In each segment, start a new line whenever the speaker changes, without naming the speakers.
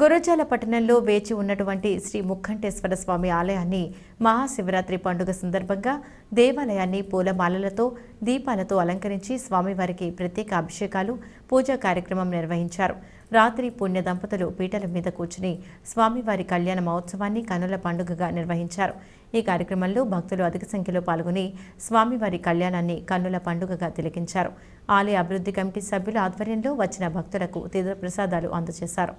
గురజాల పట్టణంలో వేచి ఉన్నటువంటి శ్రీ ముఖంటేశ్వర స్వామి ఆలయాన్ని మహాశివరాత్రి పండుగ సందర్భంగా దేవాలయాన్ని పూలమాలలతో దీపాలతో అలంకరించి స్వామివారికి ప్రత్యేక అభిషేకాలు పూజా కార్యక్రమం నిర్వహించారు. రాత్రి పుణ్య దంపతులు పీటల మీద కూర్చుని స్వామివారి కళ్యాణ మహోత్సవాన్ని కనుల పండుగగా నిర్వహించారు. ఈ కార్యక్రమంలో భక్తులు అధిక సంఖ్యలో పాల్గొని స్వామివారి కళ్యాణాన్ని కన్నుల పండుగగా తిలకించారు. ఆలయ అభివృద్ధి కమిటీ సభ్యుల ఆధ్వర్యంలో వచ్చిన భక్తులకు తీర్థ ప్రసాదాలు అందజేశారు.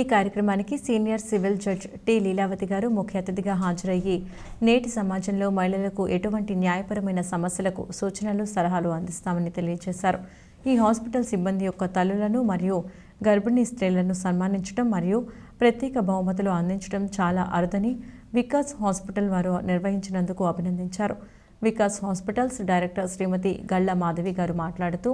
ఈ కార్యక్రమానికి senior civil judge T Leelavathi గారు ముఖ్య అతిథిగా హాజరయ్యి నేటి సమాజంలో మహిళలకు ఎటువంటి న్యాయపరమైన సమస్యలకు సూచనలు సలహాలు అందిస్తామని తెలియజేశారు. ఈ హాస్పిటల్ సిబ్బంది యొక్క తల్లులను మరియు గర్భిణీ స్త్రీలను సన్మానించడం మరియు ప్రత్యేక బహుమతులు అందించడం చాలా అరుదని వికాస్ హాస్పిటల్ వారు నిర్వహించినందుకు అభినందించారు. వికాస్ హాస్పిటల్స్ డైరెక్టర్ శ్రీమతి గళ్ళ మాధవి గారు మాట్లాడుతూ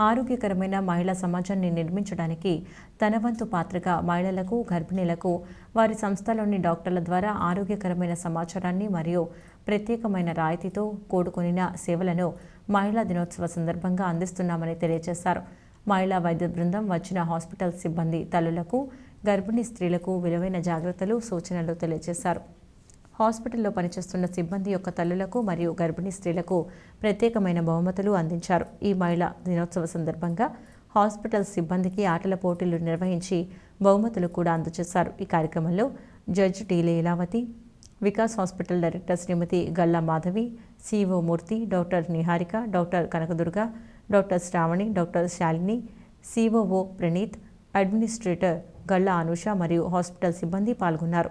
ఆరోగ్యకరమైన మహిళా సమాజాన్ని నిర్మించడానికి తన వంతు పాత్రగా మహిళలకు గర్భిణీలకు వారి సంస్థలోని డాక్టర్ల ద్వారా ఆరోగ్యకరమైన సమాచారాన్ని మరియు ప్రత్యేకమైన రాయితీతో కూడుకొనిన సేవలను మహిళా దినోత్సవ సందర్భంగా అందిస్తున్నామని తెలియజేశారు. మహిళా వైద్య బృందం వచ్చిన హాస్పిటల్ సిబ్బంది తల్లులకు గర్భిణీ స్త్రీలకు విలువైన జాగ్రత్తలు సూచనలు తెలియజేశారు. హాస్పిటల్లో పనిచేస్తున్న సిబ్బంది యొక్క తల్లులకు మరియు గర్భిణీ స్త్రీలకు ప్రత్యేకమైన బహుమతులు అందించారు. ఈ మహిళా దినోత్సవ సందర్భంగా హాస్పిటల్ సిబ్బందికి ఆటల పోటీలు నిర్వహించి బహుమతులు కూడా అందజేశారు. ఈ కార్యక్రమంలో judge T Leelavathi Vikas hospital director Srimati Galla Madhavi CO Murthy doctor Niharika doctor Kanakadurga doctor Sravani doctor Shalini COO Praneeth administrator Galla Anusha మరియు హాస్పిటల్ సిబ్బంది పాల్గొన్నారు.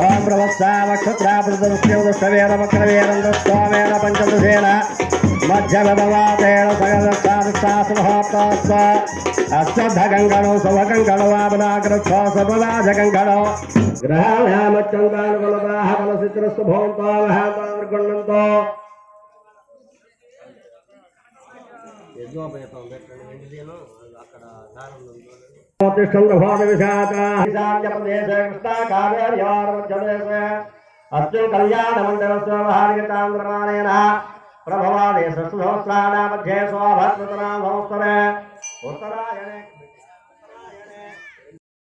ఓం నమః శివాయ పంచదశేన మధ్యమదవాతేన సగదశాస్త్రాసుమహాప్తాస్వ అశ్వద్ధగంగణో శుభగంగణో వామనాగ్రక్షో సబలాజగంగణో గ్రహాణామచ్చందానుగుణదాహ బలసిత్రస్తు భవంతో अस्मिन् कल्याणमण्डलस्वभार्यतान्द्रमाणेन प्रभवाने षष्ठसहस्राणामध्ये स्वाभद्रतरां संवत्सरे उत्तरायणे